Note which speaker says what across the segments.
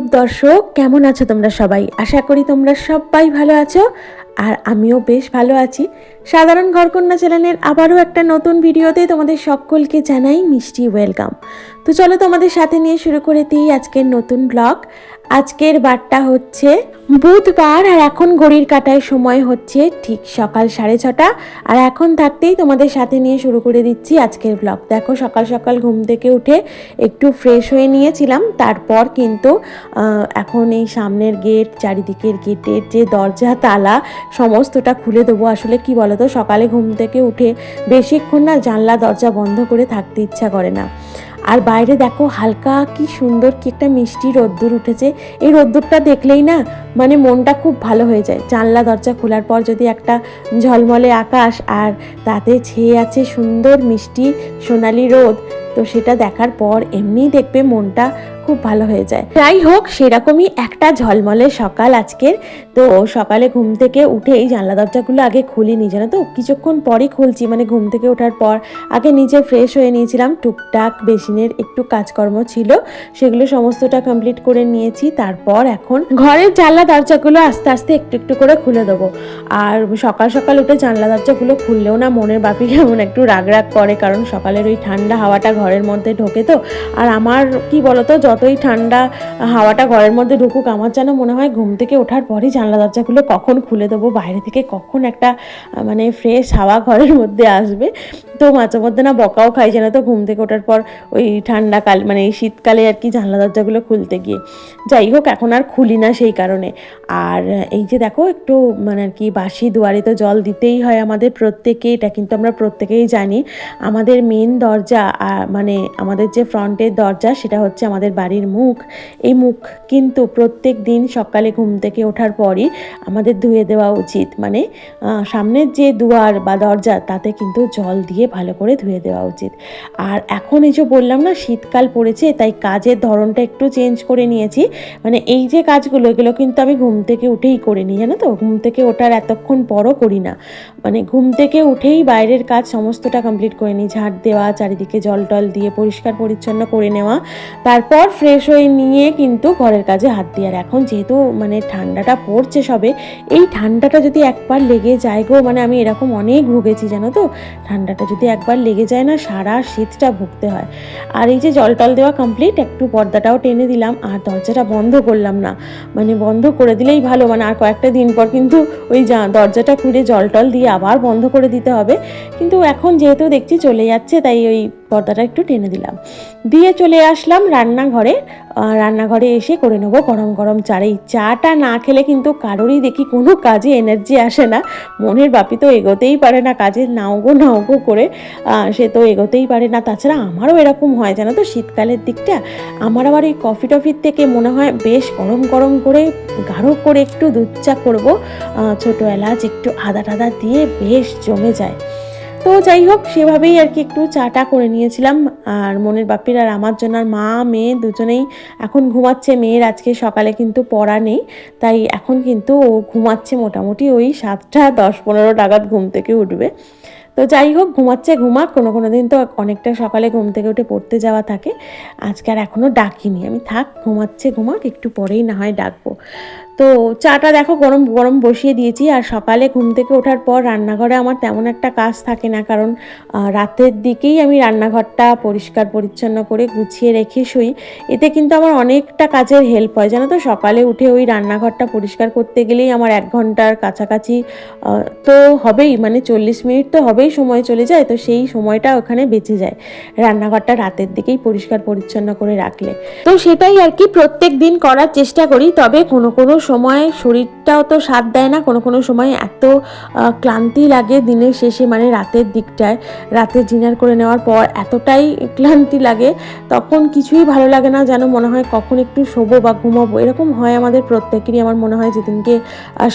Speaker 1: YouTube দর্শক, কেমন আছো তোমরা সবাই? আশা করি তোমরা সবাই ভালো আছো আর আমিও বেশ ভালো আছি। সাধারণ ঘরকন্যা চ্যানেলের আবারও একটা নতুন ভিডিওতে তোমাদের সকলকে জানাই মিষ্টি ওয়েলকাম। তো চলো তোমাদের সাথে নিয়ে শুরু করে দিই আজকের নতুন ব্লগ। আজকের বারটা হচ্ছে বুধবার আর এখন ঘড়ির কাটায় সময় হচ্ছে ঠিক সকাল সাড়ে ছটা। আর এখন থাকতেই তোমাদের সাথে নিয়ে শুরু করে দিচ্ছি আজকের ব্লগ দেখো সকাল সকাল ঘুম থেকে উঠে একটু ফ্রেশ হয়ে নিয়েছিলাম। তারপর কিন্তু এখন এই সামনের গেট, চারিদিকের গেটের যে দরজা, তালা, সমস্তটা খুলে দেবো। আসলে কি বলতো, সকালে ঘুম থেকে উঠে বেশিক্ষণ না জানলা, দরজা বন্ধ করে থাকতে ইচ্ছা করে না। আর বাইরে দেখো হালকা কি সুন্দর কি একটা মিষ্টি রোদ্দুর উঠেছে। এই রোদ্দুরটা দেখলেই না মানে মনটা খুব ভালো হয়ে যায়। জানলা, দরজা খোলার পর যদি একটা ঝলমলে আকাশ আর তাতে ছেয়ে আছে সুন্দর মিষ্টি সোনালি রোদ, তো সেটা দেখার পর এমনিই দেখবে মনটা খুব ভালো হয়ে যায়। যাই হোক সেরকমই একটা ঝলমলে সকাল আজকের। তো সকালে ঘুম থেকে উঠে এই জানলা দরজাগুলো আগে খুলি খুলিনি, জানো তো? কিছুক্ষণ পরই খুলছি মানে ঘুম থেকে ওঠার পর আগে নিজে ফ্রেশ হয়ে নিয়েছিলাম। টুকটাক বেসিনের একটু কাজকর্ম ছিল, সেগুলো সমস্তটা কমপ্লিট করে নিয়েছি। তারপর এখন ঘরের জানলা দরজাগুলো আস্তে আস্তে একটু একটু করে খুলে দেবো। আর সকাল সকাল উঠে জানলা দরজাগুলো খুললেও না মনের বাপি কেমন একটু রাগ রাগ করে, কারণ সকালের ওই ঠান্ডা হাওয়াটা ঘরের মধ্যে ঢোকে তো। আর আমার, কি বলতো যতই ঠান্ডা হাওয়াটা ঘরের মধ্যে ঢুকুক, আমার যেন মনে হয় ঘুম থেকে ওঠার পরই জানলা দরজাগুলো কখন খুলে দেবো, বাইরে থেকে কখন একটা মানে ফ্রেশ হাওয়া ঘরের মধ্যে আসবে। তো মাঝে মধ্যে না বকাও খাই যেন তো ঘুম থেকে ওঠার পর ওই ঠান্ডাকাল মানে এই শীতকালে আর কি জানলা দরজাগুলো খুলতে গিয়ে। যাই হোক, এখন আর খুলি না সেই কারণে। আর এই যে দেখো, একটু মানে আর কি বাসি দুয়ারে তো জল দিতেই হয় আমাদের প্রত্যেকে, এটা কিন্তু আমরা প্রত্যেকেই জানি। আমাদের মেন দরজা মানে আমাদের যে ফ্রন্টের দরজা, সেটা হচ্ছে আমাদের বাড়ির মুখ। এই মুখ কিন্তু প্রত্যেক দিন সকালে ঘুম থেকে ওঠার পরই আমাদের ধুয়ে দেওয়া উচিত। মানে সামনের যে দুয়ার বা দরজা, তাতে কিন্তু জল দিয়ে ভালো করে ধুয়ে দেওয়া উচিত। আর এখন এই যে বললাম না, শীতকাল পড়েছে, তাই কাজের ধরনটা একটু চেঞ্জ করে নিয়েছি। মানে এই যে কাজগুলো, এগুলো কিন্তু আমি ঘুম থেকে উঠেই করে নিই জানো তো? ঘুম থেকে ওঠার এতক্ষণ পরও করি না। মানে ঘুম থেকে উঠেই বাইরের কাজ সমস্তটা কমপ্লিট করে নিই। ঝাড় দেওয়া, চারিদিকে জল টল দিয়ে পরিষ্কার পরিচ্ছন্ন করে নেওয়া। তারপর ফ্রেশ হয়ে নিয়ে কিন্তু ঘরের কাজে হাত দিই। আর এখন যেহেতু মানে ঠান্ডাটা পড়ছে সবে, এই ঠান্ডাটা যদি একবার লেগে যায় গো মানে আমি এরকম অনেক ভুগেছি, জানো তো? ঠান্ডাটা যদি একবার লেগে যায় না, সারা শীতটা ভুগতে হয়। আর এই যে জল টল দেওয়া কমপ্লিট একটু পর্দাটাও টেনে দিলাম, আর দরজাটা বন্ধ করলাম না। মানে বন্ধ করে দিলেই ভালো মানে আর কয়েকটা দিন পর কিন্তু ওই দরজাটা খুলে জল টল দিয়ে আবার বন্ধ করে দিতে হবে। কিন্তু এখন যেহেতু দেখছি চলে যাচ্ছে, তাই ওই পর্দাটা একটু টেনে দিলাম। দিয়ে চলে আসলাম রান্নাঘরে। রান্নাঘরে এসে করে নেব গরম গরম চা এই চাটা না খেলে কিন্তু কারোরই দেখি কোনো কাজে এনার্জি আসে না। মনের বাপি তো এগোতেই পারে না কাজে, নাও গো নাও গো করে। সে তো এগোতেই পারে না। তাছাড়া আমারও এরকম হয়, জানো তো? শীতকালের দিকটা। আমার আবার এই কফি টফির থেকে মনে হয় বেশ গরম গরম করে, গাঢ় করে একটু দুধ চা করব। ছোটো এলাচ একটু আদা টাদা দিয়ে বেশ জমে যায়। তো যাই হোক, সেভাবেই আর কি একটু চাটা করে নিয়েছিলাম। আর মনের বাপির আর আমার জন্য, আর মা, মেয়ে দুজনেই এখন ঘুমাচ্ছে। মেয়ের আজকে সকালে কিন্তু পড়া নেই, তাই এখন কিন্তু ও ঘুমাচ্ছে মোটামুটি ওই সাতটা, দশ, পনেরো নাগাদ ঘুম থেকে উঠবে। তো যাই হোক, ঘুমাচ্ছে ঘুমাক, কোনো কোনো দিন তো অনেকটা সকালে ঘুম থেকে উঠে পড়তে যাওয়া থাকে। আজকে আর এখনও ডাকিনি। আমি থাক, ঘুমাচ্ছে ঘুমাক, একটু পরেই না হয় ডাকবো। তো চাটা দেখো গরম গরম বসিয়ে দিয়েছি আর সকালে ঘুম থেকে ওঠার পর রান্নাঘরে আমার তেমন একটা কাজ থাকে না কারণ রাতের দিকেই আমি রান্নাঘরটা পরিষ্কার পরিচ্ছন্ন করে গুছিয়ে রেখে শুই। এতে কিন্তু আমার অনেকটা কাজের হেল্প হয়। জানো তো, সকালে উঠে ওই রান্নাঘরটা পরিষ্কার করতে গেলেই আমার এক ঘণ্টার কাছাকাছি তো হবেই। মানে চল্লিশ মিনিট তো হবেই সময় চলে যায়, তো সেই সময়টা ওখানে বেঁচে যায় রান্নাঘরটা রাতের দিকেই পরিষ্কার পরিচ্ছন্ন করে রাখলে। তো সেটাই আর কি, প্রত্যেক দিন করার চেষ্টা করি, তবে কোনো কোনো সময় শরীরটাও তো সাথ দেয় না, কোনো কোনো সময় এত ক্লান্তি লাগে দিনের শেষে মানে রাতের দিকটায়। রাতে ডিনার করে নেওয়ার পর এতটাই ক্লান্তি লাগে, তখন কিছুই ভালো লাগে না যেন মনে হয় কখন একটু শোবো বা ঘুমাবো। এরকম হয় আমাদের প্রত্যেকেরই, আমার মনে হয় যেদিনকে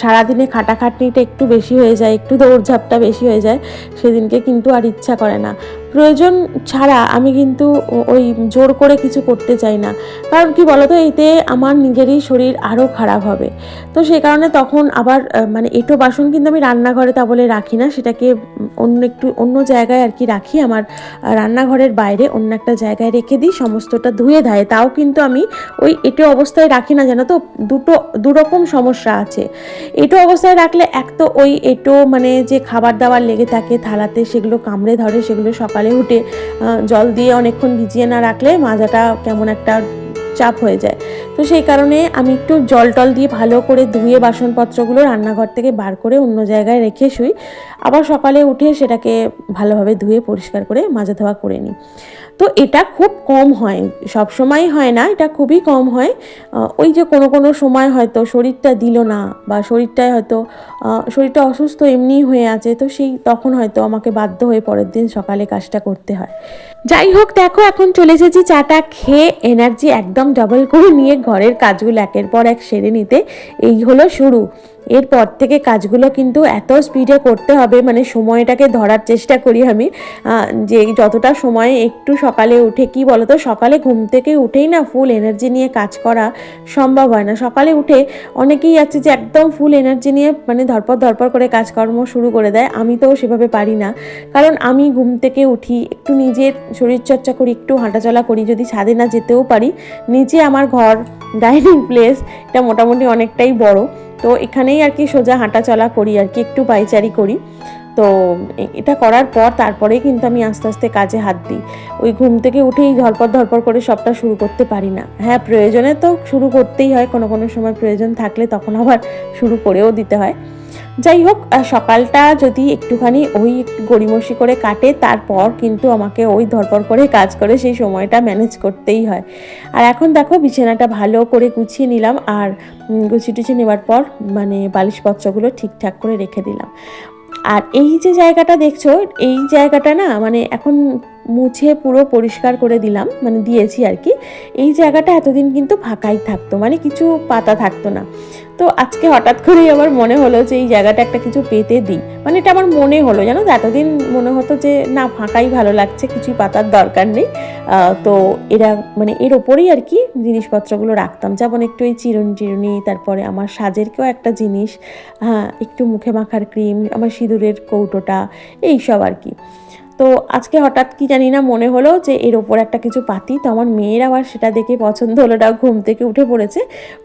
Speaker 1: সারাদিনে খাটাখাটনিটা একটু বেশি হয়ে যায়, একটু দৌড়ঝাপটা বেশি হয়ে যায়, সেদিনকে কিন্তু আর ইচ্ছা করে না। প্রয়োজন ছাড়া আমি কিন্তু ওই জোর করে কিছু করতে চাই না। কারণ কি বলতো, এতে আমার নিজেরই শরীর আরও খারাপ হবে। তো সেই কারণে তখন আবার মানে এটো বাসন কিন্তু আমি রান্নাঘরে তা বলে রাখি না, সেটাকে অন্য একটু অন্য জায়গায় আর কি রাখি। আমার রান্নাঘরের বাইরে অন্য একটা জায়গায় রেখে দিই, সমস্তটা ধুয়ে ধায়ে। তাও কিন্তু আমি ওই এটো অবস্থায় রাখি না, জানো তো? দুটো, দুরকম সমস্যা আছে। এটো অবস্থায় রাখলে এক তো ওই এটো মানে যে খাবার দাবার লেগে থাকে, থালাতে সেগুলো কামড়ে ধরে, সেগুলো সকালে উঠে জল দিয়ে অনেকক্ষণ ভিজিয়ে না রাখলে মাজাটা কেমন একটা চাপ হয়ে যায়। তো সেই কারণে আমি একটু জল টল দিয়ে ভালো করে ধুয়ে বাসনপত্রগুলো রান্নাঘর থেকে বার করে অন্য জায়গায় রেখে শুই। আবার সকালে উঠে সেটাকে ভালোভাবে ধুয়ে পরিষ্কার করে মাজা ধোয়া করে নিই। তো এটা খুব কম হয়। সব সময় হয় না, এটা খুবই কম হয়। ওই যে কোনো কোনো সময় হয়তো শরীরটা দিল না বা শরীরটায় হয়তো শরীরটা অসুস্থ এমনিই হয়ে আছে, তো সেই তখন হয়তো আমাকে বাধ্য হয়ে পরের দিন সকালে কাজটা করতে হয়। যাই হোক দেখো, এখন চলে এসেছি চাটা খেয়ে এনার্জি একদম ডবল করে নিয়ে ঘরের কাজগুলো একের পর এক সেরে নিতে। এই হলো শুরু। এরপর থেকে কাজগুলো কিন্তু এত স্পিডে করতে হবে মানে সময়টাকে ধরার চেষ্টা করি আমি যে যতটা সময় একটু সকালে উঠে, কি বলতো, সকালে ঘুম থেকে উঠেই না ফুল এনার্জি নিয়ে কাজ করা সম্ভব হয় না। সকালে উঠে অনেকেই আছে যে একদম ফুল এনার্জি নিয়ে মানে ধরপর ধরপর করে কাজকর্ম শুরু করে দেয়, আমি তো সেভাবে পারি না। কারণ আমি ঘুম থেকে উঠি, একটু নিজের শরীরচর্চা করি, একটু হাঁটাচলা করি, যদি ছাদে না যেতেও পারি নিচে আমার ঘর ডাইনিং প্লেস এটা মোটামুটি অনেকটাই বড়। তো এখানেই আর কি সোজা হাঁটা চলা করি, আর কি একটু পাইচারি করি। তো এটা করার পর তারপরেই কিন্তু আমি আস্তে আস্তে কাজে হাত দিই। ওই ঘুম থেকে উঠেই ধরপর ধরপর করে সবটা শুরু করতে পারি না। হ্যাঁ প্রয়োজনে তো শুরু করতেই হয়, কোনো কোনো সময় প্রয়োজন থাকলে তখন আবার শুরু করেও দিতে হয়। যাই হোক সকালটা যদি একটুখানি ওই গড়িমসি করে কাটে, তারপর কিন্তু আমাকে ওই ধরপর করে কাজ করে সেই সময়টা ম্যানেজ করতেই হয়। আর এখন দেখো, বিছানাটা ভালো করে গুছিয়ে নিলাম আর গুছিয়ে টুছিয়ে নেওয়ার পর মানে বালিশপত্রগুলো ঠিকঠাক করে রেখে দিলাম। আর এই যে জায়গাটা দেখছ, এই জায়গাটা না মানে এখন মুছে পুরো পরিষ্কার করে দিলাম মানে দিয়েছি আর কি। এই জায়গাটা এতদিন কিন্তু ফাঁকাই থাকতো মানে কিছু পাতা থাকতো না। তো আজকে হঠাৎ করেই আমার মনে হলো যে এই জায়গাটা একটা কিছু পেতে দিই। মানে এটা আমার মনে হলো, জানো? তো এতদিন মনে হতো যে না, ফাঁকাই ভালো লাগছে কিছুই পাতার দরকার নেই। তো এরা মানে এর ওপরেই আর কি জিনিসপত্রগুলো রাখতাম। যেমন একটু এই চিরুনি টিরুনি, তারপরে আমার সাজের কেউ একটা জিনিস হ্যাঁ একটু মুখে মাখার ক্রিম, আমার সিঁদুরের কৌটোটা, এই সব আর কি। তো আজকে হঠাৎ কি জানি না মনে হলো যে এর ওপর একটা কিছু পাতি। তো আমার মেয়ের আবার সেটা দেখে পছন্দ হলো না, ঘুম থেকে উঠে পড়েছে।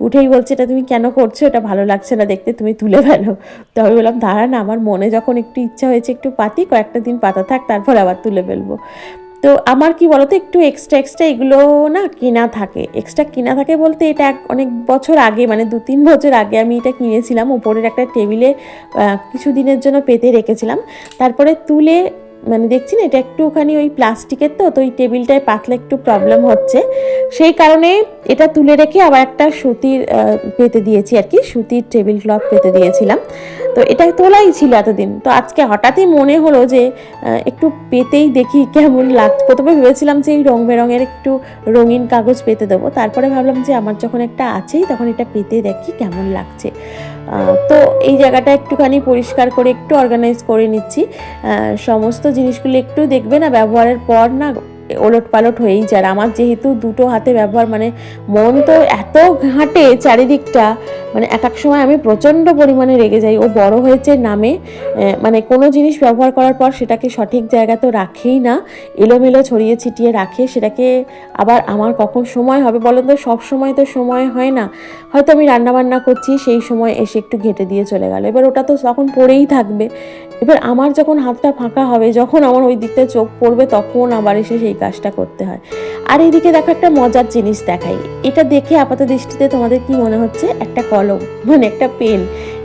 Speaker 1: উঠেই বলছে, এটা তুমি কেন করছ? এটা ভালো লাগছে না দেখতে, তুমি তুলে ফেলো। তো আমি বললাম দাঁড়া না আমার মনে যখন একটু ইচ্ছা হয়েছে একটু পাতি, কয়েকটা দিন পাতা থাক, তারপর আবার তুলে ফেলব। তো আমার কি বলতো, একটু এক্সট্রা এক্সট্রা এগুলো না কেনা থাকে। এক্সট্রা কেনা থাকে বলতে এটা অনেক বছর আগে মানে দু তিন বছর আগে আমি এটা কিনেছিলাম। ওপরের একটা টেবিলে কিছু দিনের জন্য পেতে রেখেছিলাম। তারপরে তুলে মানে দেখছি না, এটা একটুখানি ওই প্লাস্টিকের তো তো ওই টেবিলটায় পাতলা একটু প্রবলেম হচ্ছে। সেই কারণে এটা তুলে রেখে আবার একটা সুতির পেতে দিয়েছি আর কি, সুতির টেবিল ক্লথ পেতে দিয়েছিলাম। তো এটা তোলাই ছিল এতদিন। তো আজকে হঠাৎই মনে হলো যে একটু পেতেই দেখি কেমন লাগছে। প্রথমে ভেবেছিলাম যে এই রং বেরঙের একটু রঙিন কাগজ পেতে দেবো। তারপরে ভাবলাম যে আমার যখন একটা আছেই, তখন এটা পেতে দেখি কেমন লাগছে। তো এই জায়গাটা একটুখানি পরিষ্কার করে একটু অর্গানাইজ করে নিচ্ছি। সমস্ত জিনিসগুলো একটু দেখবে না, ব্যবহারের পর না ওলট পালট হয়েই যায়। আমার যেহেতু দুটো হাতে ব্যবহার মানে মন তো এত ঘাঁটে চারিদিকটা মানে এক এক সময় আমি প্রচণ্ড পরিমাণে রেগে যাই। ও বড় হয়েছে নামে মানে কোনো জিনিস ব্যবহার করার পর সেটাকে সঠিক জায়গা তো রাখেই না। এলোমেলো ছড়িয়ে ছিটিয়ে রাখে, সেটাকে আবার আমার কখন সময় হবে বলো তো? সব সময় তো সময় হয় না। হয়তো আমি রান্না বান্না করছি, সেই সময় এসে একটু ঘেটে দিয়ে চলে গেল। এবার ওটা তো তখন পড়েই থাকবে। এবার আমার যখন হাতটা ফাঁকা হবে, যখন আমার ওই দিকটা চোখ পড়বে, তখন আবার এসে সেই কাজটা করতে হয়। আর এইদিকে দেখো একটা মজার জিনিস দেখাই। এটা দেখে আপাত দৃষ্টিতে তোমাদের কি মনে হচ্ছে? একটা কলম মানে একটা পেন।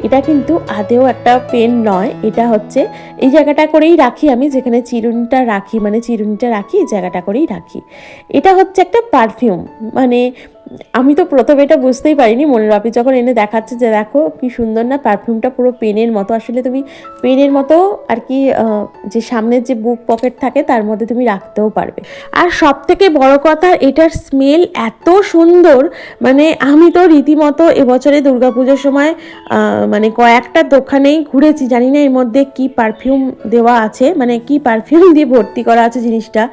Speaker 1: এটা কিন্তু আদেও একটা পেন নয়, এটা হচ্ছে এই জায়গাটা করেই রাখি আমি, যেখানে চিরুনিটা রাখি মানে চিরুনিটা রাখি, এই জায়গাটা করেই রাখি। এটা হচ্ছে একটা পারফিউম মানে আমি তো প্রথমে এটা বুঝতেই পারিনি, মনের বাপি যখন এনে দেখাচ্ছে যে দেখো কি সুন্দর না পারফিউমটা পুরো পেনের মতো। আসলে তুমি পেনের মতো আর কি যে সামনের যে বুক পকেট থাকে তার মধ্যে তুমি রাখতেও পারবে। আর সব থেকে বড় কথা, এটার স্মেল এত সুন্দর মানে আমি তো রীতিমতো এবছরে দুর্গাপুজোর সময় মানে কয়েকটা দোকানেই ঘুরেছি, জানি না এর মধ্যে কি পারফিউম দেওয়া আছে মানে কি পারফিউম দিয়ে ভর্তি করা আছে জিনিসটা।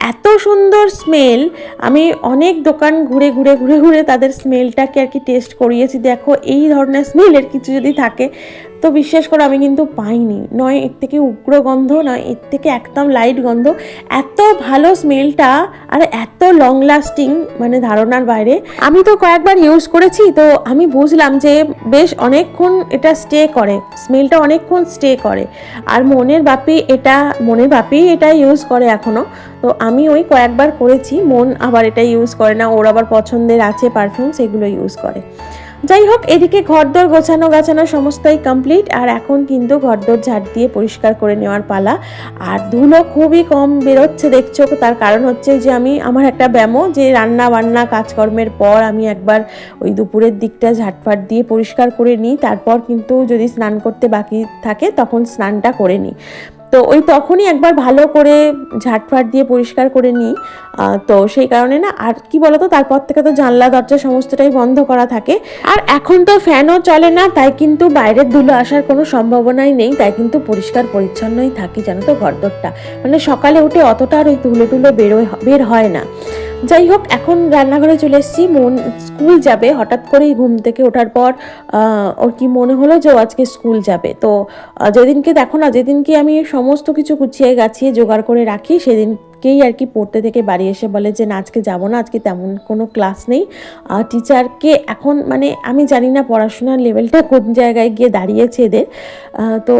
Speaker 1: এত সুন্দর স্মেল আমি অনেক দোকান ঘুরে ঘুরে ঘুরে ঘুরে তাদের স্মেলটাকে আর কি টেস্ট করিয়েছি। দেখো, এই ধরনের স্মেলের কিছু যদি থাকে তো বিশ্বাস করো, আমি কিন্তু পাইনি। নয়, এর থেকে উগ্র গন্ধ, নয়, এর থেকে একদম লাইট গন্ধ। এত ভালো স্মেলটা আর এত লং লাস্টিং মানে ধারণার বাইরে। আমি তো কয়েকবার ইউজ করেছি, তো আমি বুঝলাম যে বেশ অনেকক্ষণ এটা স্টে করে। স্মেলটা অনেকক্ষণ স্টে করে। আর মনের বাপি এটা, মনের বাপি এটা ইউজ করে এখনও তো আমি ওই কয়েকবার করেছি, মন আবার এটা ইউজ করে না, ওর আবার পছন্দের আছে পারফিউম সেগুলো ইউজ করে। যাই হোক এদিকে ঘরদোর গোছানো গাছানো সমস্তই কমপ্লিট আর এখন কিন্তু ঘরদোর ঝাড় দিয়ে পরিষ্কার করে নেওয়ার পালা। আর ধুলো খুবই কম বেরোচ্ছে, দেখছ? তার কারণ হচ্ছে যে আমি, আমার একটা ব্যামো যে রান্না বান্না কাজকর্মের পর আমি একবার ওই দুপুরের দিকটা ঝাটফাট দিয়ে পরিষ্কার করে নিই। তারপর কিন্তু যদি স্নান করতে বাকি থাকে, তখন স্নানটা করে নিই। তো ওই তখনই একবার ভালো করে ঝাটফাট দিয়ে পরিষ্কার করে নিই। তো সেই কারণে না, আর কি বলতো, তারপর থেকে তো জানলা, দরজা সমস্তটাই বন্ধ করা থাকে। আর এখন তো ফ্যানও চলে না, তাই কিন্তু বাইরের ধুলো আসার কোনো সম্ভাবনাই নেই, তাই কিন্তু পরিষ্কার পরিচ্ছন্নই থাকি জানো তো ঘরদোরটা। মানে সকালে উঠে অতটা আর ওই ধুলো টুলো বেরোয়, বের হয় না। যাই হোক, এখন রান্নাঘরে চলে এসেছি। মন, স্কুল যাবে, হঠাৎ করেই ঘুম থেকে ওঠার পর ওর কি মনে হলো যে ও আজকে স্কুল যাবে। তো যেদিনকে দেখো না, যেদিনকে আমি সমস্ত কিছু গুছিয়ে গাছিয়ে জোগাড় করে রাখি, সেদিনকেই আর কি পড়তে থেকে বাড়ি এসে বলে যে, না, আজকে যাব না, আজকে তেমন কোনো ক্লাস নেই। টিচারকে এখন মানে আমি জানি না পড়াশোনার লেভেলটা কোন জায়গায় গিয়ে দাঁড়িয়েছে এদের। তো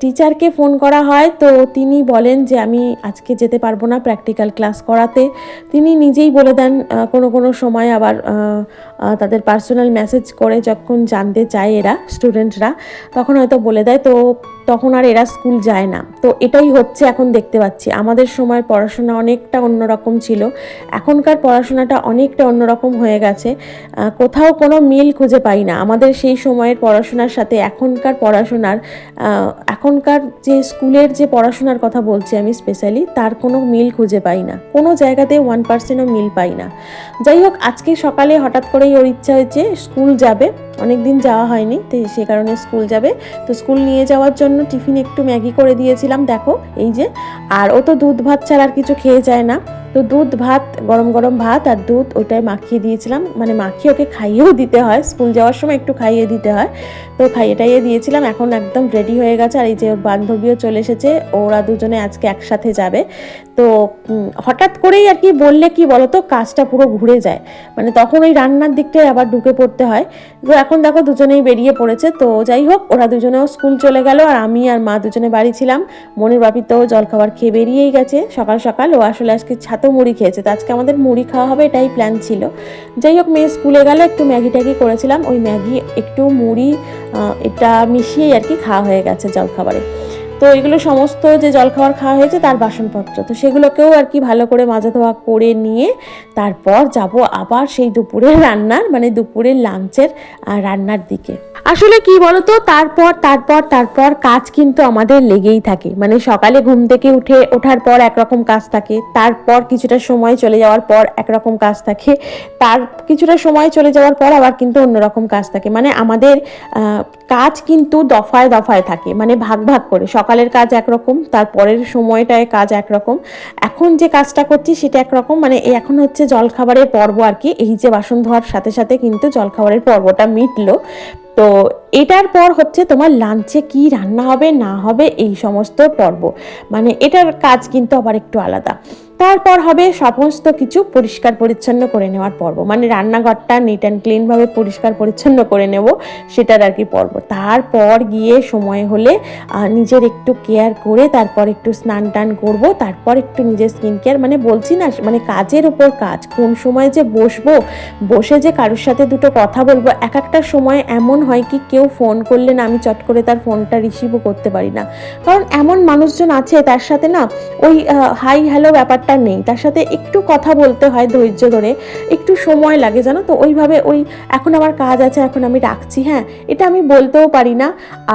Speaker 1: টিচারকে ফোন করা হয়, তো তিনি বলেন যে, আমি আজকে যেতে পারব না প্র্যাকটিক্যাল ক্লাস করাতে। তিনি নিজেই বলে দেন কোনো কোনো সময় আবার তাদের পার্সোনাল মেসেজ করে যখন জানতে চায় এরা স্টুডেন্টরা তখন হয়তো বলে দেয়, তো তখন আর এরা স্কুল যায় না। তো এটাই হচ্ছে এখন দেখতে পাচ্ছি। আমাদের সময় পড়াশোনা অনেকটা অন্যরকম ছিল। এখনকার পড়াশোনাটা অনেকটা অন্যরকম হয়ে গেছে। কোথাও কোনো মিল খুঁজে পাই না। আমাদের সেই সময়ের পড়াশোনার সাথে এখনকার পড়াশোনার এখনকার যে স্কুলের যে পড়াশোনার কথা বলছি আমি স্পেশালি তার কোনো মিল খুঁজে পাই না। কোনো জায়গাতে ওয়ান পার্সেন্টও মিল পাই না। যাই হোক, আজকে সকালে হঠাৎ করেই ওর ইচ্ছা হয়েছে স্কুল যাবে। অনেক দিন যাওয়া হয়নি, তো সে কারণে স্কুল যাবে। তো স্কুল নিয়ে যাওয়ার জন্য টিফিন একটু ম্যাগি করে দিয়েছিলাম, দেখো, এই যে। আর ও তো দুধ ভাত ছাড়া আর কিছু খেয়ে যায় না। তো দুধ ভাত, গরম গরম ভাত আর দুধ ওটাই মাখিয়ে দিয়েছিলাম। মানে মাখিয়ে ওকে খাইয়েও দিতে হয়, স্কুল যাওয়ার সময় একটু খাইয়ে দিতে হয়। তো খাইয়ে টাইয়ে দিয়েছিলাম, এখন একদম রেডি হয়ে গেছে। আর এই যে ওর বান্ধবীও চলে এসেছে, ওরা দুজনে আজকে একসাথে যাবে। তো হঠাৎ করেই আর কি বললে কি বলতো, কাজটা পুরো ঘুরে যায়। মানে তখন ওই রান্নার দিকটায় আবার ঢুকে পড়তে হয়। তো এখন দেখো দুজনেই বেরিয়ে পড়েছে। তো যাই হোক, ওরা দুজনেও স্কুল চলে গেল আর আমি আর মা দুজনে বাড়ি ছিলাম। মনির বাপি তো জলখাবার খেয়ে বেরিয়েই গেছে সকাল সকাল। ও আসলে আজকে ছাতো মুড়ি খেয়েছে। তো আজকে আমাদের মুড়ি খাওয়া হবে, এটাই প্ল্যান ছিল। যাই হোক, মেয়ে স্কুলে গেলে, একটু ম্যাগি ট্যাগি করেছিলাম। ওই ম্যাগি একটু মুড়ি এটা মিশিয়েই আর কি খাওয়া হয়ে গেছে জলখাবারে তো এগুলো সমস্ত যে জলখাবার খাওয়া হয়েছে তার বাসনপত্র। তো সেগুলোকেও আর কি ভালো করে মাজা ধোয়া করে নিয়ে তারপর যাব আবার সেই দুপুরের রান্নার মানে দুপুরের লাঞ্চের রান্নার দিকে। আসলে কি বলতো, তারপর তারপর তারপর কাজ কিন্তু আমাদের লেগেই থাকে। মানে সকালে ঘুম থেকে উঠে, ওঠার পর একরকম কাজ থাকে, তারপর কিছুটা সময় চলে যাওয়ার পর একরকম কাজ থাকে, তার কিছুটা সময় চলে যাওয়ার পর আবার কিন্তু অন্যরকম কাজ থাকে। মানে আমাদের কাজ কিন্তু দফায় দফায় থাকে মানে ভাগ ভাগ করে। সকালের কাজ একরকম, তারপরের সময়টায় কাজ একরকম। এখন যে কাজটা করছি সেটা একরকম মানে এখন হচ্ছে জলখাবারের পর্ব আর কি। এই যে বাসন ধোয়ার সাথে সাথে কিন্তু জলখাবারের পর্বটা মিটলো। তো এটার পর হচ্ছে তোমার লাঞ্চে কি রান্না হবে, না হবে, এই সমস্ত পর্ব। মানে এটার কাজ কিন্তু আবার একটু আলাদা। তারপর হবে সমস্ত কিছু পরিষ্কার পরিচ্ছন্ন করে নেওয়ার পর্ব। মানে রান্নাঘরটা নিট অ্যান্ড ক্লিনভাবে পরিষ্কার পরিচ্ছন্ন করে নেব, সেটার আর কি পর্ব। তারপর গিয়ে সময় হলে নিজের একটু কেয়ার করে তারপর একটু স্নান টান করব, তারপর একটু নিজের স্কিন কেয়ার মানে বলছি না মানে কাজের উপর কাজ। কোন সময় যে বসবো, বসে যে কারোর সাথে দুটো কথা বলব, এক একটা সময় এমন হয় কি কেউ ফোন করলে না আমি চট করে তার ফোনটা রিসিভও করতে পারি না। কারণ এমন মানুষজন আছে, তার সাথে না ওই হাই হ্যালো ব্যাপারটা ব্যাপারটা নেই। তার সাথে একটু কথা বলতে হয় ধৈর্য ধরে। একটু সময় লাগে, জানো তো? ওইভাবে ওই, এখন আমার কাজ আছে, এখন আমি রাখছি। হ্যাঁ এটা আমি বলতেও পারি না।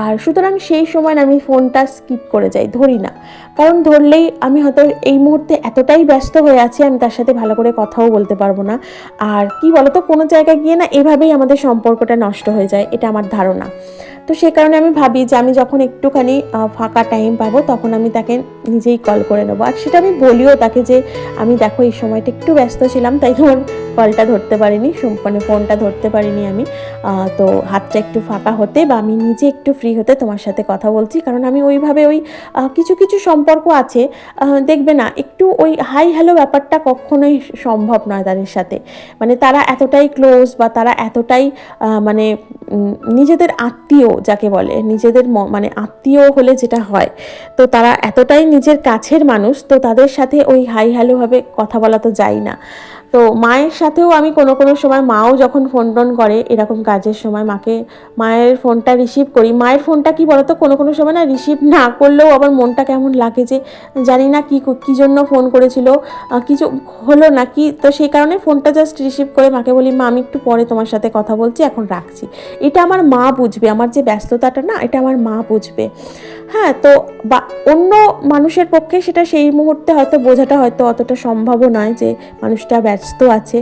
Speaker 1: আর সুতরাং সেই সময় আমি ফোনটা স্কিপ করে যাই, ধরি না। কারণ ধরলেই আমি হয়তো এই মুহূর্তে এতটাই ব্যস্ত হয়ে আছি, আমি তার সাথে ভালো করে কথাও বলতে পারব না। আর কি বলতো? কোনো জায়গায় গিয়ে না এভাবেই আমাদের সম্পর্কটা নষ্ট হয়ে যায়, এটা আমার ধারণা। তো সে কারণে আমি ভাবি যে আমি যখন একটুখানি ফাঁকা টাইম পাবো তখন আমি তাকে নিজেই কল করে নেব। আর সেটা আমি বলিও তাকে যে, আমি দেখো এই সময়টা একটু ব্যস্ত ছিলাম, তাই তোমার কলটা ধরতে পারিনি মানে ফোনটা ধরতে পারিনি আমি। তো হাতটা একটু ফাঁকা হতে বা আমি নিজে একটু ফ্রি হতে তোমার সাথে কথা বলছি, কারণ আমি ওইভাবে ওই কিছু কিছু সম্পর্ক আছে দেখবে না, একটু ওই হাই হ্যালো ব্যাপারটা কখনোই সম্ভব নয় তাদের সাথে। মানে তারা এতটাই ক্লোজ বা তারা এতটাই মানে নিজেদের আত্মীয় যাকে বলে, নিজেদের মানে আত্মীয় হলে যেটা হয়, তো তারা এতটাই নিজের কাছের মানুষ, তো তাদের সাথে ওই হাই হ্যালোভাবে কথা বলা তো যায় না। তো মায়ের সাথেও আমি কোনো কোনো সময় মাও যখন ফোন টোন করে, এরকম কাজের সময় মাকে, মায়ের ফোনটা রিসিভ করি। মায়ের ফোনটা কি বলতো, কোনো কোনো সময় না রিসিভ না করলেও আবার মনটা কেমন লাগে যে, জানি না কি কী জন্য ফোন করেছিল কিছু হলো না কি? তো সেই কারণে ফোনটা জাস্ট রিসিভ করে মাকে বলি, মা, আমি একটু পরে তোমার সাথে কথা বলছি, এখন রাখছি। এটা আমার মা বুঝবে, আমার যে ব্যস্ততাটা না, এটা আমার মা বুঝবে। হ্যাঁ তো বা, অন্য মানুষের পক্ষে সেটা সেই মুহূর্তে হয়তো বোঝাটা হয়তো অতটা সম্ভবও নয় যে মানুষটা ব্যস্ত আছে।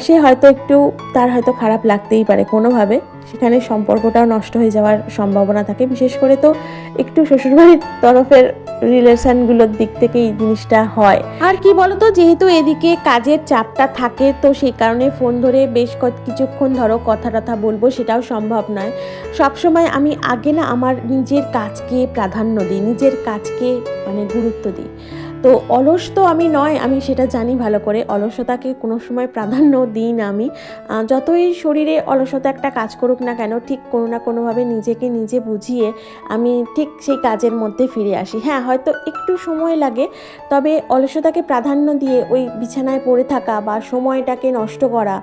Speaker 1: সে হয়তো একটু, তার হয়তো খারাপ লাগতেই পারে কোনোভাবে। সেখানে সম্পর্কটাও নষ্ট হয়ে যাওয়ার সম্ভাবনা থাকে। বিশেষ করে তো একটু শ্বশুরবাড়ির তরফের রিলেশনগুলোর দিক থেকে এই জিনিসটা হয়। আর কি বলতো, যেহেতু এদিকে কাজের চাপটা থাকে, তো সেই কারণে ফোন ধরে বেশ কত, কিছুক্ষণ ধরো কথা টথা বলব, সেটাও সম্ভব নয়। সবসময় আমি আগে না আমার নিজের কাজকে প্রাধান্য দিই, নিজের কাজকে মানে গুরুত্ব দিই। তো অলস তো আমি নয়, আমি সেটা জানি ভালো করে। অলসতাকে কোনো সময় প্রাধান্য দিই না আমি যতই শরীরে অলসতা একটা কাজ করুক না কেন, ঠিক কোনো না কোনোভাবে নিজেকে নিজে বুঝিয়ে আমি ঠিক সেই কাজের মধ্যে ফিরে আসি। হ্যাঁ হয়তো একটু সময় লাগে, তবে অলসতাকে প্রাধান্য দিয়ে ওই বিছানায় পড়ে থাকা বা সময়টাকে নষ্ট করা,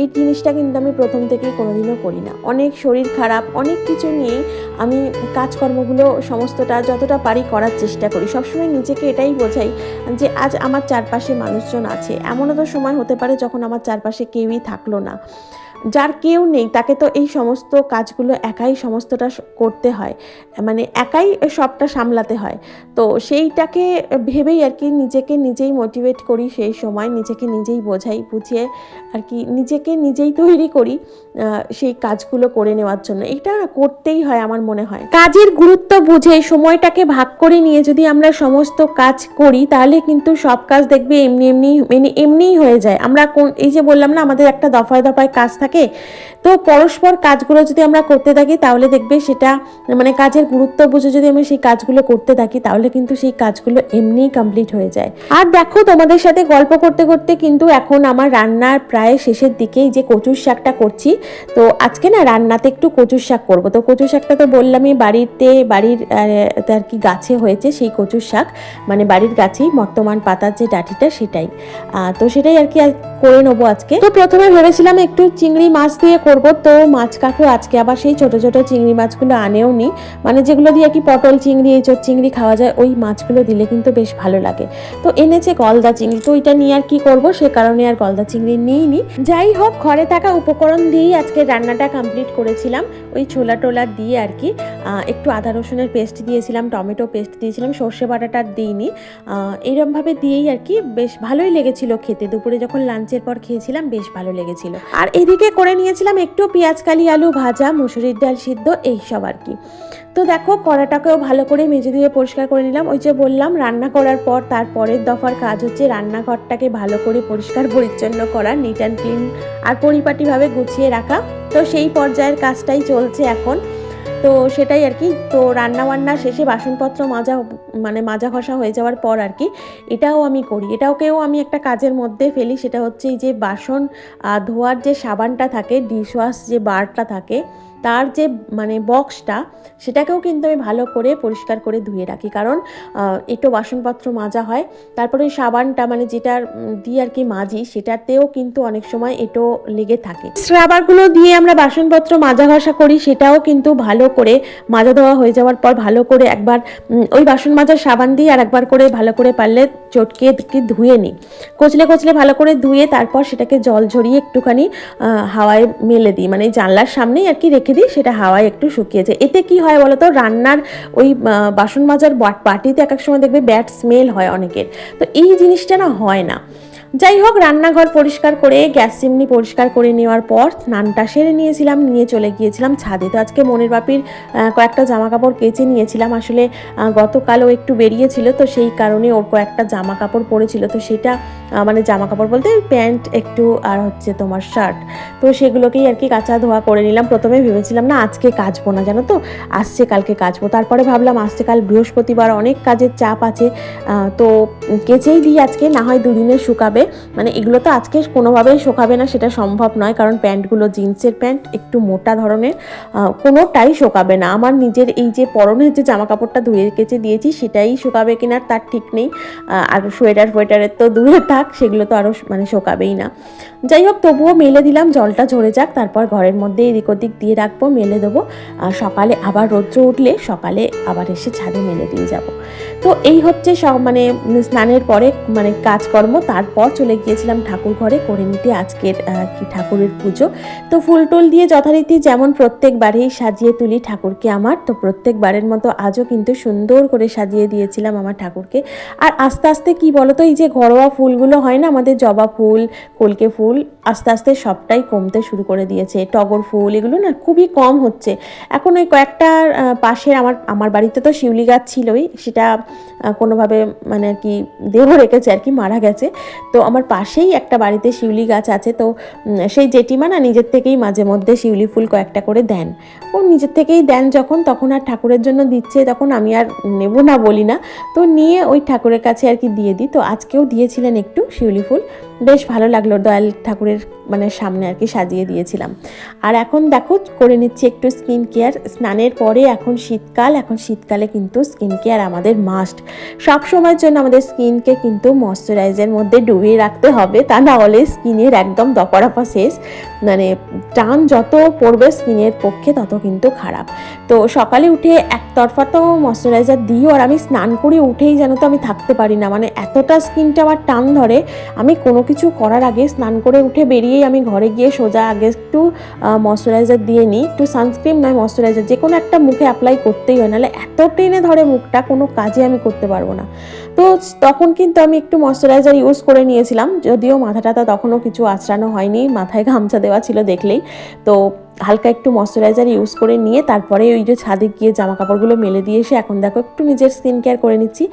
Speaker 1: এই জিনিসটা কিন্তু আমি প্রথম থেকেই কোনোদিনও করি না। অনেক শরীর খারাপ, অনেক কিছু নিয়েই আমি কাজকর্মগুলো সমস্তটা যতটা পারি করার চেষ্টা করি। সবসময় নিজেকে এটাই বোঝাই যে আজ আমার চারপাশে মানুষজন আছে। এমনও তো সময় হতে পারে যখন আমার চারপাশে কেউই থাকল না। যার কেউ নেই, তাকে তো এই সমস্ত কাজগুলো একাই সমস্তটা করতে হয়। মানে একাই সবটা সামলাতে হয়। তো সেইটাকে ভেবেই আর কি নিজেকে নিজেই মোটিভেট করি সেই সময়, নিজেকে নিজেই বোঝাই, বুঝিয়ে আর কি নিজেকে নিজেই তৈরি করি সেই কাজগুলো করে নেওয়ার জন্য। এটা করতেই হয় আমার মনে হয়। কাজের গুরুত্ব বুঝে সময়টাকে ভাগ করে নিয়ে যদি আমরা সমস্ত কাজ করি, তাহলে কিন্তু সব কাজ দেখবে এমনি এমনি মানে এমনিই হয়ে যায়। আমরা কোন এই যে বললাম না, আমাদের একটা দফায় দফায় কাজ থাকে তো পরস্পর কাজগুলো যদি আমরা করতে থাকি, তাহলে দেখবে সেটা মানে কাজের গুরুত্ব বুঝে যদি আমরা সেই কাজগুলো করতে থাকি, তাহলে কিন্তু সেই কাজগুলো এমনিই কমপ্লিট হয়ে যায়। আর দেখো তোমাদের সাথে গল্প করতে করতে কিন্তু এখন আমার রান্নার প্রায় শেষের দিকেই যে কচুর শাকটা করছি। তো আজকে না রান্নাতে একটু কচুর শাক করব। তো কচুর শাকটা তো বললামই বাড়িতে, বাড়ির আর কি গাছে হয়েছে সেই কচুর শাক। মানে বাড়ির গাছেই বর্তমান পাতার যে ডাঁটিটা সেটাই। তো সেটাই আর কি করে নেব আজকে। তো প্রথমে ভেবেছিলাম একটু চিংড়ি মাছ দিয়ে করব। তো মাছ কাকু আজকে আবার সেই ছোট ছোট চিংড়ি মাছগুলো আনেও নি। মানে যেগুলো দিয়ে কি পটল চিংড়ি এঁচোর চিংড়ি খাওয়া যায়, ওই মাছগুলো দিলে কিন্তু বেশ ভালো লাগে। তো এনেছে গলদা চিংড়ি। তো এটা নিয়ে আর কি করব, সে কারণে আর গলদা চিংড়ি নিইনি। যাই হোক, ঘরে থাকা উপকরণ দিয়েই আজকে রান্নাটা কমপ্লিট করেছিলাম। ওই ছোলা টোলা দিয়ে আর কি একটু আদা রসুনের পেস্ট দিয়েছিলাম, টমেটো পেস্ট দিয়েছিলাম, সর্ষে বাটাটা দিইনি। এইরমভাবে দিয়েই আর কি বেশ ভালোই লেগেছিল খেতে। দুপুরে যখন লাঞ্চের পর খেয়েছিলাম, বেশ ভালো লেগেছিল। আর এদিকে করে নিয়েছিলাম একটু পেঁয়াজ, কালি, আলু ভাজা, মুসুরির ডাল সিদ্ধ এইসব আর কি। তো দেখো কড়াটাকেও ভালো করে মেজে দিয়ে পরিষ্কার করে নিলাম। ওই যে বললাম, রান্না করার পর তার পরের দফার কাজ হচ্ছে রান্নাঘরটাকে ভালো করে পরিষ্কার, পরিচ্ছন্ন করা নিট অ্যান্ড ক্লিন আর পরিপাটিভাবে গুছিয়ে রাখা। তো সেই পর্যায়ের কাজটাই চলছে এখন। তো সেটাই আর কি। তো রান্না বান্না শেষে বাসনপত্র মাজা মানে মাজা ঘষা হয়ে যাওয়ার পর আর কি, এটাও আমি করি। এটাওকেও আমি একটা কাজের মধ্যে ফেলি, সেটা হচ্ছে এই যে বাসন ধোয়ার যে সাবানটা থাকে, ডিশওয়াশ যে বারটা থাকে তার যে মানে বক্সটা সেটাকেও কিন্তু আমি ভালো করে পরিষ্কার করে ধুয়ে রাখি। কারণ এঁটো বাসনপত্র মাজা হয়, তারপরে ওই সাবানটা মানে যেটা দিয়ে আর কি মাজি, সেটাতেও কিন্তু অনেক সময় এটো লেগে থাকে। স্ক্রাবারগুলো দিয়ে আমরা বাসনপত্র মাজা ঘষা করি, সেটাও কিন্তু ভালো করে মাজা দেওয়া হয়ে যাওয়ার পর ভালো করে একবার ওই বাসন মাজার সাবান দিয়ে আর একবার করে ভালো করে পারলে চটকে ধুয়ে নিই। কচলে কচলে ভালো করে ধুয়ে তারপর সেটাকে জল ঝরিয়ে একটুখানি হাওয়ায় মেলে দিই। মানে জানলার সামনেই আর কি রেখে দিই, সেটা হাওয়ায় একটু শুকিয়ে যায়। এতে কি হয় বলতো? রান্নার ওই বাসন মাজার বাট- বাটিতে এক এক সময় দেখবে ব্যাড স্মেল হয় অনেকের। তো এই জিনিসটা না হয় না। যাই হোক রান্নাঘর পরিষ্কার করে, গ্যাস চিমনি পরিষ্কার করে নেওয়ার পর স্নানটা সেরে নিয়েছিলাম, নিয়ে চলে গিয়েছিলাম ছাদে। তো আজকে মনের বাপির কয়েকটা জামা কাপড় কেচে নিয়েছিলাম। আসলে গতকালও একটু বেরিয়েছিল, তো সেই কারণে ওর কয়েকটা জামা কাপড় পরেছিল। তো সেটা মানে জামা কাপড় বলতে প্যান্ট একটু আর হচ্ছে তোমার শার্ট। তো সেগুলোকেই আর কি কাঁচা ধোয়া করে নিলাম। প্রথমে ভেবেছিলাম, না, আজকে কাচবো না, জানো তো? আসছে, কালকে কাচবো। তারপরে ভাবলাম, আসছে, কাল বৃহস্পতিবার অনেক কাজের চাপ আছে। তো কেচেই দিই আজকে, না হয় দুদিনে শুকাবে। মানে এগুলো তো আজকে কোনোভাবেই শোকাবে না, সেটা সম্ভব নয়। কারণ প্যান্টগুলো জিন্সের প্যান্ট, একটু মোটা ধরনের কোনোটাই শোকাবে না। আমার নিজের এই যে পরনের যে জামা কাপড়টা ধুয়ে কেচে দিয়েছি, সেটাই শোকাবে কিনা তার ঠিক নেই। আর সোয়েটার ফোয়েটারের তো দূরে থাক, সেগুলো তো আরও মানে শোকাবেই না। যাই হোক, তবুও মেলে দিলাম, জলটা ঝরে যাক, তারপর ঘরের মধ্যে এদিক ওদিক দিয়ে রাখব, মেলে দেবো। সকালে আবার রৌদ্র উঠলে সকালে আবার এসে ছাদে মেলে দিয়ে যাব। তো এই হচ্ছে সব মানে স্নানের পরে মানে কাজকর্ম, তারপর চলে গিয়েছিলাম ঠাকুর ঘরে, করে নিতে আজকের কি ঠাকুরের পুজো। তো ফুল টুল দিয়ে যথারীতি যেমন প্রত্যেকবারেই সাজিয়ে তুলি ঠাকুরকে আমার, তো প্রত্যেকবারের মতো আজও কিন্তু সুন্দর করে সাজিয়ে দিয়েছিলাম আমার ঠাকুরকে। আর আস্তে আস্তে কি বলতো, এই যে ঘরোয়া ফুলগুলো হয় না, আমাদের জবা ফুল, কলকে ফুল, আস্তে আস্তে সবটাই কমতে শুরু করে দিয়েছে। টগর ফুল, এগুলো না খুবই কম হচ্ছে। এখন ওই কয়েকটা পাশের আমার আমার বাড়িতে তো শিউলি গাছ ছিলই, সেটা কোনোভাবে মানে আর কি দেহ রেখেছে আর কি, মারা গেছে। তো আমার পাশেই একটা বাড়িতে শিউলি গাছ আছে, তো সেই জেঠিমা না নিজের থেকেই মাঝে মধ্যে শিউলি ফুল কয়েকটা করে দেন। ও নিজের থেকেই দেন যখন, তখন আর ঠাকুরের জন্য দিচ্ছে তখন আমি আর নেব না বলি না। তো নিয়ে ওই ঠাকুরের কাছে আর কি দিয়ে দিই। তো আজকেও দিয়েছিলেন একটু শিউলি ফুল। বেশ ভালো লাগল দয়াল ঠাকুরের মানে সামনে আর কি সাজিয়ে দিয়েছিলাম। আর এখন দেখো, করে নিচ্ছি একটু স্কিন কেয়ার স্নানের পরে এখন শীতকাল, এখন শীতকালে কিন্তু স্কিন কেয়ার আমাদের মাস্ট সব সময়ের জন্য আমাদের স্কিনকে কিন্তু ময়শ্চারাইজের মধ্যে ডুবিয়ে রাখতে হবে। তা না হলে স্কিনের একদম দপরাপা শেষ। মানে টান যত পড়বে স্কিনের পক্ষে তত কিন্তু খারাপ। তো সকালে উঠে একতরফা তো ময়শ্চারাইজার দিও আর আমি স্নান করে উঠেই যেন তো আমি থাকতে পারি না। মানে এতটা স্কিনটা আমার টান ধরে, আমি কোনো কিছু করার আগে স্নান করে উঠে বেরিয়েই আমি ঘরে গিয়ে সোজা আগে একটু ময়শ্চারাইজার দিয়ে নিই। একটু সানস্ক্রিন নয় ময়শ্চারাইজার যে কোনো একটা মুখে অ্যাপ্লাই করতেই হয়, নাহলে এত টেনে ধরে মুখটা, কোনো কাজে আমি করতে পারব না। তো তখন কিন্তু আমি একটু ময়শ্চারাইজার ইউজ করে নিয়েছিলাম, যদিও মাথাটাতে তখনও কিছু আঁচড়ানো হয়নি, মাথায় গামছা দেওয়া ছিল দেখলেই। তো হালকা একটু ময়শ্চারাইজার ইউজ করে নিয়ে তারপরে ওই যে ছাদে গিয়ে জামা কাপড়গুলো মেলে দিয়ে এসে এখন দেখো একটু নিজের স্কিন কেয়ার করে নিচ্ছি।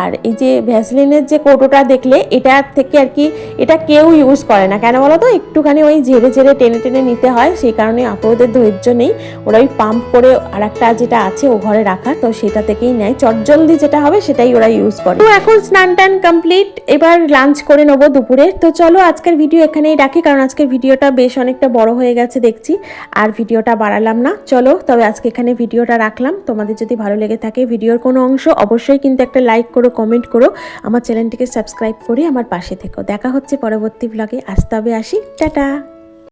Speaker 1: আর এই যে ভ্যাসলিনের যে কৌটোটা দেখলে এটার থেকে আর কি এটা কেউ ইউজ করে না। কেন বলো তো? একটুখানি ওই ঝেড়ে ঝেড়ে টেনে টেনে নিতে হয়, সেই কারণে ওদের ধৈর্য নেই। ওরা ওই পাম্প করে আর একটা যেটা আছে ও ঘরে রাখা, তো সেটা থেকেই নেয়। চটজলদি যেটা হবে সেটাই ওরা ইউজ করে। তো এখন স্নান টান কমপ্লিট এবার লাঞ্চ করে নেব দুপুরে। তো চলো আজকের ভিডিও এখানেই রাখি, কারণ আজকের ভিডিওটা বেশ অনেকটা বড় হয়ে গেছে দেখছি। আর ভিডিওটা বাড়ালাম না। চলো, তবে আজকে এখানে ভিডিওটা রাখলাম। তোমাদের যদি ভালো লেগে থাকে ভিডিওর কোনো অংশ, অবশ্যই কিন্তু একটা লাইক করো কমেন্ট করো। আমার চ্যানেলটিকে সাবস্ক্রাইব করে আমার পাশে থেকো। দেখা হচ্ছে পরবর্তী ব্লগে আসতে হবে আসি। টাটা!